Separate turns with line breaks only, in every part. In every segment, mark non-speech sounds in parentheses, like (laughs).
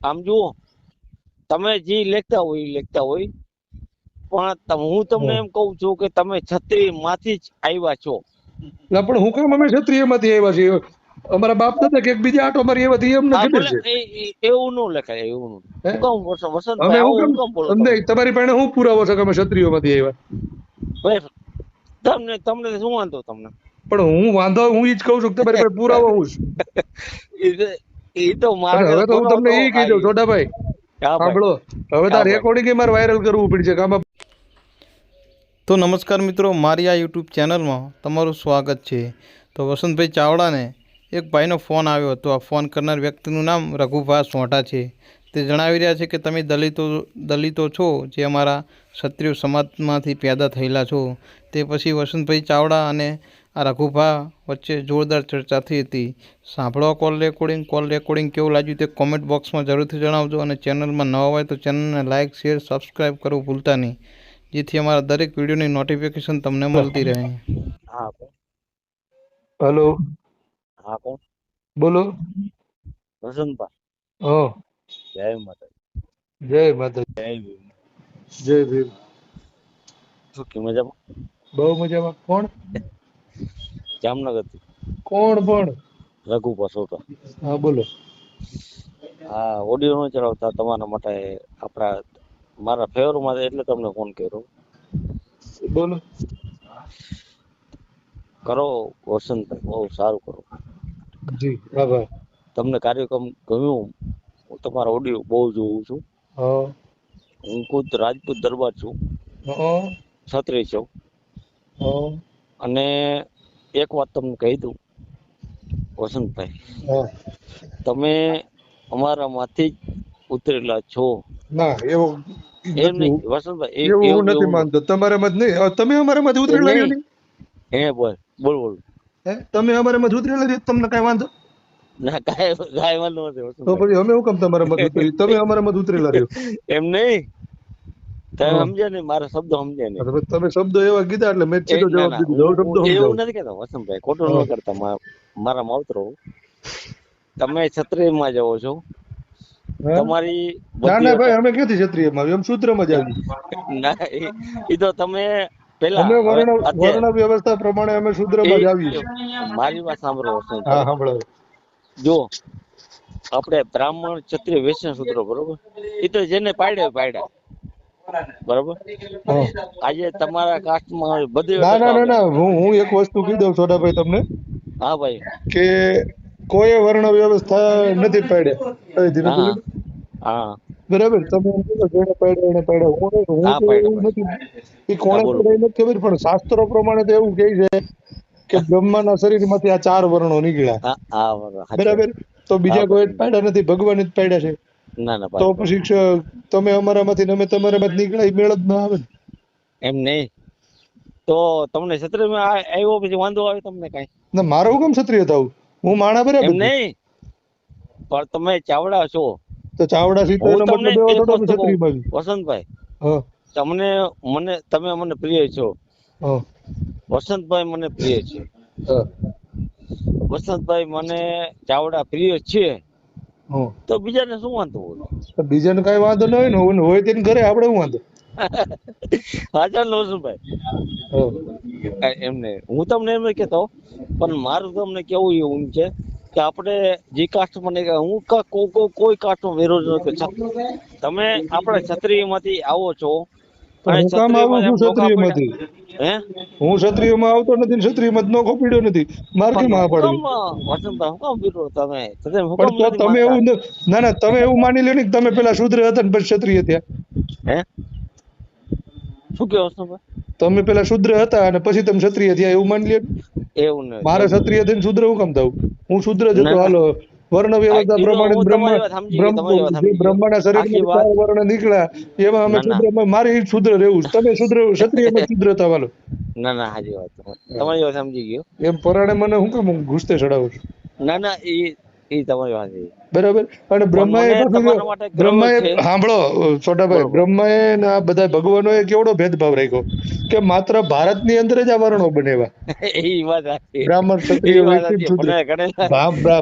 આમ જુઓ તમે જે લેખતા હોય લેખતા હોય પણ હું તમને એમ કહું છું કે તમે છત્રી માંથી જ આવ્યા છો.
ના પણ હું કેમ અમે ક્ષત્રિયમાંથી આવ્યા છીએ? અમારા બાપ દાદા કે બીજા આટો મારી એવા એ અમને
હા,
ખબર
ભલે,
છે?
એ- એ- એવું ન લખાય એવું ન કોમ કામ
અમે હું
હું બોલો
કામ તમને તમારી પાસે હું પુરાવો છે કે અમે ક્ષત્રિયોમાંથી આવ્યા?
ભાઈ, તમને તમને શું વાંધો તમને?
પણ હું વાંધો હું ઈ જ કહું છું કે તમારી (laughs) પાસે પુરાવો હું છે
તો- ઈ તો
અને
મારા
હવે તો હું તમને
પુરાવો
કહી દઉં છોટાભાઈ. સાંભળો હવે તાર રેકોર્ડિંગ મારે વાયરલ કરવું પડશે કે આમાં
તો નમસ્કાર મિત્રો મારી આ યુટ્યુબ ચેનલમાં તમારું સ્વાગત છે. તો વસંતભાઈ ચાવડાને એક ભાઈનો ફોન આવ્યો હતો. આ ફોન કરનાર વ્યક્તિનું નામ રઘુભા સોઢા છે. તે જણાવી રહ્યા છે કે તમે દલિતો દલિતો છો જે અમારા ક્ષત્રિય સમાજમાંથી પેદા થયેલા છો. તે પછી વસંતભાઈ ચાવડા અને આ રઘુભા વચ્ચે જોરદાર ચર્ચા થઈ હતી. સાંભળો કોલ રેકોર્ડિંગ કોલ રેકોર્ડિંગ કેવું લાગ્યું તે કોમેન્ટ બોક્સમાં જરૂરથી જણાવજો અને ચેનલમાં નવા હોય તો ચેનલને લાઇક શેર સબસ્ક્રાઈબ કરવું ભૂલતા નહીં. જેથી અમારા દરેક વિડીયોની નોટિફિકેશન તમને મળતી રહે.
હા ભાઈ.
હલો
હા કોણ
બોલો.
વસંતભાઈ.
ઓ
જય માતા
જય માતા
જય ભીમ.
જય ભીમ.
શું કે મજામાં?
બહુ મજામાં. કોણ?
જામનગરથી
કોણ પણ?
રઘુ પસોટા
હા બોલો.
હા ઓડિયો નો ચલાવતા તમારા માટે આપણા મારા ફેવરમાં એટલે તમને ફોન કર્યો.
બોલો.
કરો વસંતભાઈ બહુ સારું કરો.
જી આભાર
તમને કાર્યક્રમ ગમ્યું? હું તમારા ઓડિયો બહુ જોઉં છું.
હા.
હું ખુદ રાજપૂત દરબાર છું. છત્રી છું. અને એક વાત તમને કહી દઉં વસંતભાઈ. તમે અમારામાંથી ઉતરેલા છો.
ના એવો
વસંતભાઈ
એવું હું નથી માનતો. તમારામાં જ નહીં. તમે અમારામાં જ ઉતરેલા.
હે બોલ બોલ બોલ.
તમે અમારામાં જ ઉતરેલા છો તમને કઈ વાંધો?
ના કાંઈ કાંઈ વાંધો નથી
તો પછી અમે હું કામ તમારામાં જ તમે અમારામાં જ ઉતરેલા રહ્યો
એમ નહીં. તમે. સમજ્યા નહીં મારા શબ્દો સમજ્યા નહીં.
તમે શબ્દો એવા કીધા એટલે મેં સીધો જવાબ દીધો. હવે
હું-
શબ્દો
હું એવું નથી કહેતો વસંતભાઈ ખોટું ન કરતા મા- મારા માવતરો. તમે ક્ષત્રિયમાં જાઓ છો. તમારી
ના ના ભાઈ અમે ક્યાંથી ક્ષત્રિયમાં આવ્યું? એમ સૂત્રમાં જ આવ્યું
ના એ- તો તમે પેલા
અમે વર્ણ વર્ણ વ્યવસ્થા પ્રમાણે અમે શૂદ્રમાં જ
એ- મારી વાત સાંભળો
હા સાંભળો.
જો આપણે બ્રાહ્મણ ક્ષત્રિય વૈશ્ય સૂત્રો બરોબર? એ તો જેને પાડ્યા પાડ્યા. બરોબર. આજે તમારા કાસ્ટમાં બધી
ના ના ના હું હું એક વસ્તુ કહી દઉં છોટાભાઈ તમને.
હા ભાઈ.
કે કોઈ વર્ણ વ્યવસ્થા નથી પાડ્યા.
હા
બરાબર? તમે જેને પાડ્યા એને પાડ્યા. હું હું નથી. એ કોણે પાડ્યા નથી ખબર પણ શાસ્ત્રો પ્રમાણે તો એવું કહે છે કે બ્રહ્માના શરીરમાંથી આ ચાર વર્ણો નીકળ્યા.
બરાબર.
તો બીજા કોઈ. પાડ્યા નથી ભગવાન જ પાડ્યા છે. તો પછી તમે અમારામાંથી અમે તમારામાંથી નીકળ્યા મેળ જ ના આવે
એમ નહીં. તો તમને ક્ષત્રિયમાં આ- આવ્યો પછી વાંધો આવે તમને કઈ?
ના મારે કેમ ક્ષત્રિય થવું. હું માણા બરાબર
એમ. નહીં. પણ તમે ચાવડા છો.
તો ચાવડા સીતો મતલબ એવો
એક
થોડો કે
વસ્તુ કહું,
ક્ષત્રિયમાં છું.
વસંતભાઈ.
હા.
તમને મને તમે મને પ્રિય છો.
હા.
વસંતભાઈ મને પ્રિય છે. વસંતભાઈ મને ચાવડા પ્રિય છે. તો બીજાને શું વાંધો હોય
બીજાને કઈ વાંધો ન હોય ને હોય- તેને ઘરે આપણે શું વાંધો
હાજર લો વસંતભાઈ
હા.
એમને હું તમને એમ કેતો કહેતો પણ મારું તમને કેવું એવું છે કે આપણે જે કાસ્ટ મને હું કા- કો- કો- કોઈ કાસ્ટ નો વિરોધ નથી. તમે આપણા ક્ષત્રિયમાંથી આવો છો
હું કામ આવું છું ક્ષત્રિયમાંથી
હે?
હું ક્ષત્રિયમાં આવતો નથી ક્ષત્રિયમાં નોખો પીડ્યો નથી. મારે કેમ હા
પણ
પાડવી
હું કામ, વસંતભાઈ હું કામ વિરોધ તમે?
તો એવું ના ના તમે એવું માની લ્યો ને કે તમે પેલા શુદ્ર હતા ને પછી ક્ષત્રિય થયા.
હે? શું કહો વસંતભાઈ
તમે? પેલા શુદ્ર હતા અને પછી તમે ક્ષત્રિય થયા એવું માની લ્યો.
એવું નહીં
મારે ક્ષત્રિય થઈને શુદ્ર હું કામ થાવ હું શુદ્ર જ હતો હાલો. વર્ણ વ્યવસ્થા પ્રમાણે બ્રહ્મા. બ્રહ્માના શરીરમાંથી ચાર વર્ણ નીકળ્યા. એમાં અમે શુદ્ર. મારે શુદ્ર રહેવું તમે શુદ્ર ક્ષત્રિયમાં શુદ્રતા શુદ્ર થવાનું
ના ના હાજી વાત તમારી વાત સમજી ગયો.
એમ પરાણે મને હું કેમ ઘૂસતે ચડાવું છું?
ના ના એ એ તમારી વાત
બરાબર? અને બ્રહ્માએ
મને
પાછું
તમારા
જો-
માટે ગર્વ
બ્રહ્માએ સાંભળો છોટાભાઈ બ્રહ્માએ ને આ બધા ભગવાનોએ કેવડો ભેદભાવ રાખ્યો? કે માત્ર ભારતની અંદર જ આ વર્ણો બનેવા. (laughs)
એ વાત
બ્રાહ્મણ, ક્ષત્રિય, વૈશ્ય,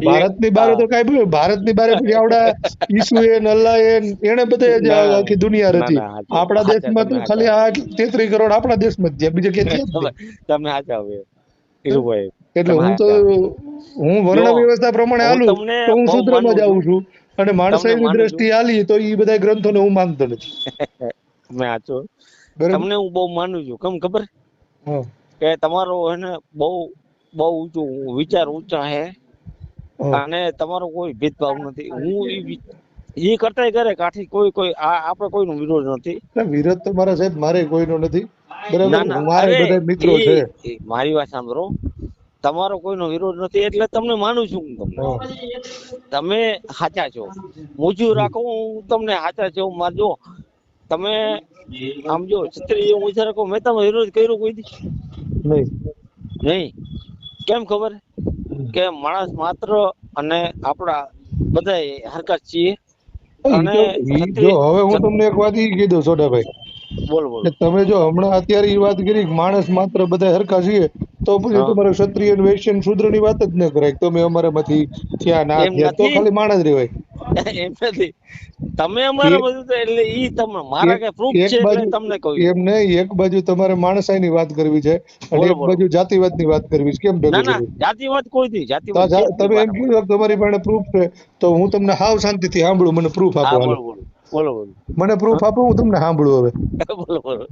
(laughs) ભારતની બારે તો કાંઈ ભારતની બહાર આવડા ઈસુએ ને એને બધે જ આખી દુનિયા રચી. આપણા દેશમાં તો ખાલી આ તેત્રીસ કરોડ આપણા દેશમાં જ છે. બીજે કે. (laughs)
તમે સાચા હવે ધીરુભાઈ
એટલે હું તો હું વર્ણ વ્યવસ્થા પ્રમાણે હાલું તો હું સૂત્રમાં જ આવું છું. અને માણસાઈની દ્રષ્ટિ હાલી તો એ બધા ગ્રંથોને હું માનતો નથી. (laughs)
મેં
આચો
તમને હું બહુ માનું છું કેમ ખબર? કે તમારો હે ને બહુ બહુ ઊંચું વિચાર ઊંચા હે. અને તમારો કોઈ ભેદભાવ નથી. હું એ કરતા કરે કાઠી કોઈ કોઈ આપણે કોઈનો વિરોધ નથી.
વિરોધ તો મારા સાહેબ મારે કોઈનો નથી. બરાબર મારે બધા મિત્રો છે.
મારી વાત સાંભળો. તમારો કોઈનો વિરોધ નથી એટલે તમને માનું છું હું તમને. તમે સાચા છો. મોજું રાખો હું તમને સાચા છો મારજો તમે આમ જો ક્ષત્રિય મૂજું રાખો મેં તમે વિરોધ કર્યો કોઈ દી?
નહીં.
નહીં. કેમ ખબર? કે માણસ માત્ર અને આપણા બધા હરકત છીએ. અને
જો હવે હું તમને એક વાત ઈ કીધું સોડાભાઈ
બોલો બોલો.
તમે જો હમણાં અત્યારે એ વાત કરી માણસ માત્ર બધા હરખા છીએ તો પછી તમારે ક્ષત્રિય વૈશ્ય શુદ્રની વાત જ ન કરાય તમે અમારામાંથી થયા ના થયા તો ખાલી માણસ રેવાય. (laughs)
એમ નથી. તમે અમારા
એક-
બધું એટલે ઈ તમે મારા
એક-
પ્રૂફ છે એટલે
બાજુ-
તમને કહું
એમ નહીં એક બાજુ તમારે માણસાઈ ની વાત કરવી છે અને એક બાજુ જાતિવાદની વાત કરવી છે. કેમ ભેગું
ના જાતિવાદ કોઈ નહીં જાતિવાદ
તમે એમ કીધું તમારી પાસે પ્રૂફ છે. તો હું તમને હાવ શાંતિથી સાંભળું મને પ્રૂફ આપો
બોલો
મને પ્રૂફ આપો હું તમને સાંભળું હવે. (laughs)
બોલો બોલો.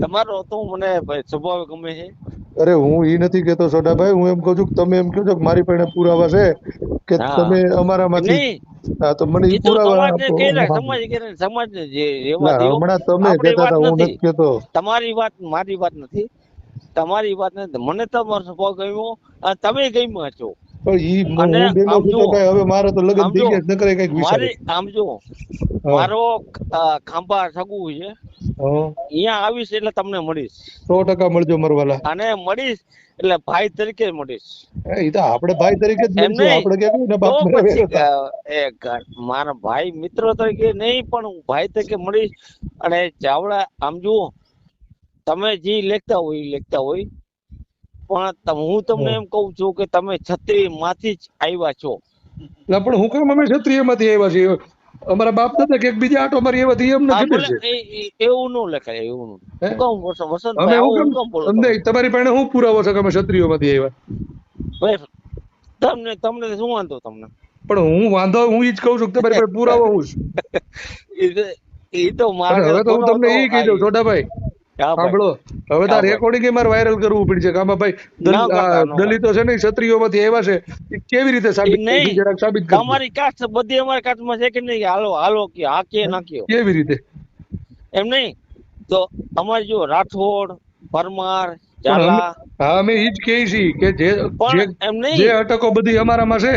તમારો તો મને સ્વભાવ ગમે છે?
અરે હું એ નથી કેતો સોડાભાઈ હું એમ કહું છું કે તમે એમ કહો છો કે મારી પાસે પુરાવા છે કે તમે અમારામાંથી હા તો મને
એ
પુરાવા
સમાજ જે.
હમણાં તમે કહેતા હતા હું
નથી.
કેતો
તમારી વાત મારી વાત નથી. તમારી વાત નથી. મને તમારો સ્વભાવ ગમ્યો તમે ગમ્યા છો.
પણ ઈ મ-
અને
હું બેનો
આમ
છું તો
જુઓ,
કાંઈ હવે મારે તો લગ્ન થઈ ગયા નકરે કંઈક વિચાર.
આમ જો મારો ખાંભા સગું છે. અહીંયા આવીશ એટલે તમને મળીશ.
સો ટકા મળજો મરવાલા.
અને મળીશ એટલે ભાઈ તરીકે મળીશ.
એ તો આપણે ભાઈ તરીકે જ મળશું આપણે બાપ
એ મારા ભાઈ મિત્ર તરીકે નહીં પણ હું ભાઈ તરીકે મળીશ. અને ચાવડા આમ જુઓ તમે જે લેખતા હોય એ લેખતા હોય. પણ હું તમને. એમ કહું છું કે તમે છત્રી માંથી જ આવ્યા છો.
ના, પણ હું કેમ અમે ક્ષત્રિયમાંથી આવ્યા છીએ. અમારા બાપ દાદા કે બીજા આટો મારી એવા થી નથી
એ- એ- એવું નો લખાય એવું નું.
હે?
વસંત
અમે હું કેમ
બોલો
તમારી પાસે હું પુરાવો છે કે અમે ક્ષત્રિયોમાંથી આવ્યા?
તમને તમને શું વાંધો તમને?
પણ હું વાંધો હું ઈ જ કહું છું કે તમારી પાસે પુરાવો હું છું. (laughs)
એ તો- એ મારા
હવે તો હું તમને ઈ કહી દઉં છોટાભાઈ. સાંભળો હવે
તાર
રેકોર્ડિંગ મારે વાયરલ કરવું પડશે કે આમાં ભાઈ. દલિતો છે ને ક્ષત્રિયો માંથી આવ્યા છે કેવી રીતે સાબિત સાબિત
તમારી કાસ્ટ બધી અમારી કાસ્ટમાં છે કે નહીં? હાલો હાલો કે આ કે ના કે
કેવી રીતે?
એમ નહીં? તો અમારી જો રાઠોડ પરમાર ઝાલા.
હા અમે ઈ જ કહી છી કે જે જે અટકો બધી અમારામાં છે.